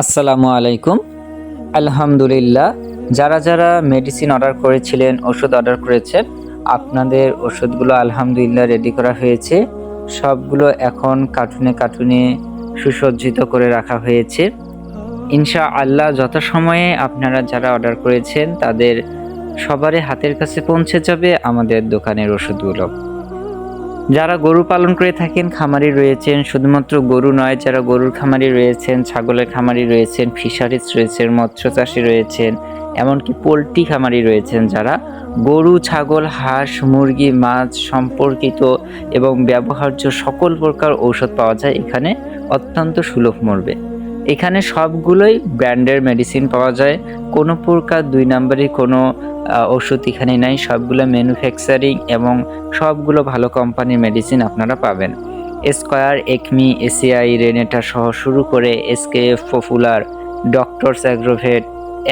আসসালামু আলাইকুম। আলহামদুলিল্লাহ, যারা যারা মেডিসিন অর্ডার করেছিলেন, ওষুধ অর্ডার করেছেন, আপনাদের ওষুধগুলো আলহামদুলিল্লাহ রেডি করা হয়েছে। সবগুলো এখন কার্টুনে কার্টুনে সুসজ্জিত করে রাখা হয়েছে। ইনশা আল্লাহ যথাসময়ে আপনারা যারা অর্ডার করেছেন, তাদের সবারই হাতের কাছে পৌঁছে যাবে আমাদের দোকানের ওষুধগুলো। যারা গরু পালন করে থাকেন, খামারি রয়েছেন, শুধুমাত্র গরু নয়, যারা গরুর খামারি রয়েছেন, ছাগলের খামারি রয়েছেন, ফিশারিজ রয়েছেন, মৎস্য চাষি রয়েছেন, এমনকি পোলট্রি খামারি রয়েছেন যারা গরু, ছাগল, হাঁস, মুরগি, মাছ সম্পর্কিত এবং ব্যবহার্য সকল প্রকার ঔষধ পাওয়া যায়, এখানে অত্যন্ত সুলভ মূল্যে এখানে সবগুলোই ব্র্যান্ডের মেডিসিন পাওয়া যায় কোনো প্রকার দুই নম্বরের কোনো ওষুধ এখানে নাই। সবগুলো ম্যানুফ্যাকচারিং এবং সবগুলো ভালো কোম্পানির মেডিসিন আপনারা পাবেন। স্কয়ার একমি এসিআই রেনেটা সহ শুরু করে এসকেএফ পপুলার ডক্টরস অ্যাগ্রোভেট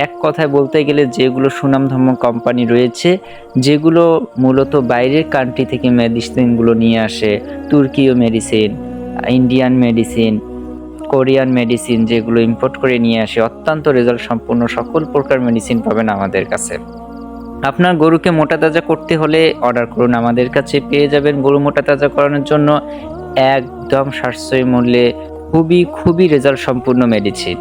এক কথায় বলতে গেলে যেগুলো সুনামধন্য কোম্পানি রয়েছে, যেগুলো মূলত বাইরের কান্ট্রি থেকে মেডিসিনগুলো নিয়ে আসে তুর্কীয় medicine Indian medicine Korean medicine যেগুলো ইম্পোর্ট করে নিয়ে আসে, অত্যন্ত রেজাল্ট সম্পূর্ণ সকল প্রকার মেডিসিন পাবেন আমাদের কাছে। আপনার গরুকে মোটা তাজা করতে হলে অর্ডার করুন। আমাদের কাছে পেয়ে যাবেন গরু মোটা তাজা করানোর জন্য একদম সাশ্রয়ী মূল্যে খুবই খুবই রেজাল্ট সম্পূর্ণ মেডিসিন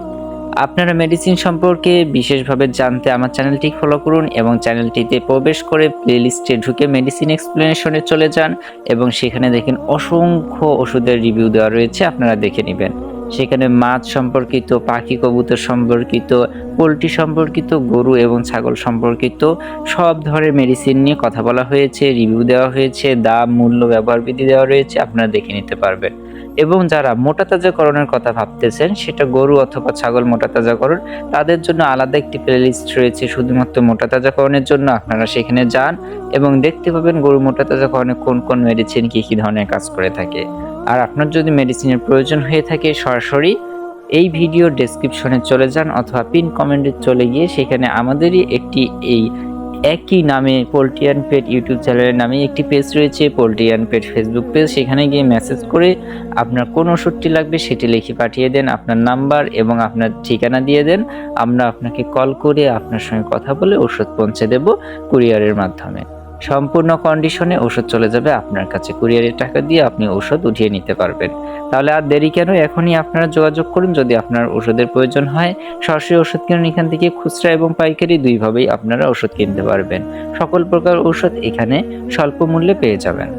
আপনারা মেডিসিন সম্পর্কে বিশেষভাবে জানতে আমার চ্যানেলটি ফলো করুন এবং চ্যানেলটিতে প্রবেশ করে প্লেলিস্টে ঢুকে মেডিসিন এক্সপ্লেনেশনে চলে যান এবং সেখানে দেখেন অসংখ্য ওষুধের রিভিউ দেওয়া রয়েছে, আপনারা দেখে নেবেন। সেখানে মাছ সম্পর্কিত, পাখি কবুতর সম্পর্কিত, পোলট্রি সম্পর্কিত, গরু এবং ছাগল সম্পর্কিত সব ধরনের মেডিসিন নিয়ে কথা বলা হয়েছে রিভিউ দেওয়া হয়েছে, দাম, মূল্য, ব্যবহার বিধি দেওয়া রয়েছে, আপনারা দেখে নিতে পারবেন। এবং যারা মোটা তাজাকরণের কথা ভাবতেছেন, সেটা গরু অথবা ছাগল মোটা তাজাকরণ, তাদের জন্য আলাদা একটি প্লেলিস্ট রয়েছে, শুধুমাত্র মোটা তাজাকরণের জন্য আপনারা সেখানে যান এবং দেখতে পাবেন গরু মোটা তাজাকরণে কোন কোন মেডিসিন কী কী ধরনের কাজ করে থাকে। আর আপনার যদি মেডিসিনের প্রয়োজন হয়ে থাকে সরাসরি, এই ভিডিও ডেসক্রিপশনে চলে যান অথবা পিন কমেন্টে চলে গিয়ে সেখানে আমাদেরই একটি এই একই নামে পোলট্রিয়ান পেট ইউটিউব চ্যানেলের নামে একটি পেজ রয়েছে পোলট্রিয়ান পেট ফেসবুক পেজ সেখানে গিয়ে মেসেজ করে আপনার কোন ওষুধটি লাগবে সেটি লিখে পাঠিয়ে দেন, আপনার নাম্বার এবং আপনার ঠিকানা দিয়ে দেন। আমরা আপনাকে কল করে আপনার সঙ্গে কথা বলে ওষুধ পৌঁছে দেব কুরিয়ারের মাধ্যমে। সম্পূর্ণ কন্ডিশনে ওষুধ চলে যাবে আপনার কাছে। কুরিয়ারের টাকা দিয়ে আপনি ওষুধ উঠিয়ে নিতে পারবেন। তাহলে আর দেরি কেন? এখনই আপনারা যোগাযোগ করুন। যদি আপনার ওষুধের প্রয়োজন হয়, সরাসরি ওষুধ কিনুন। এখান থেকে খুচরা এবং পাইকারি দুইভাবেই আপনারা ওষুধ কিনতে পারবেন। সকল প্রকার ওষুধ এখানে স্বল্প মূল্যে পেয়ে যাবেন।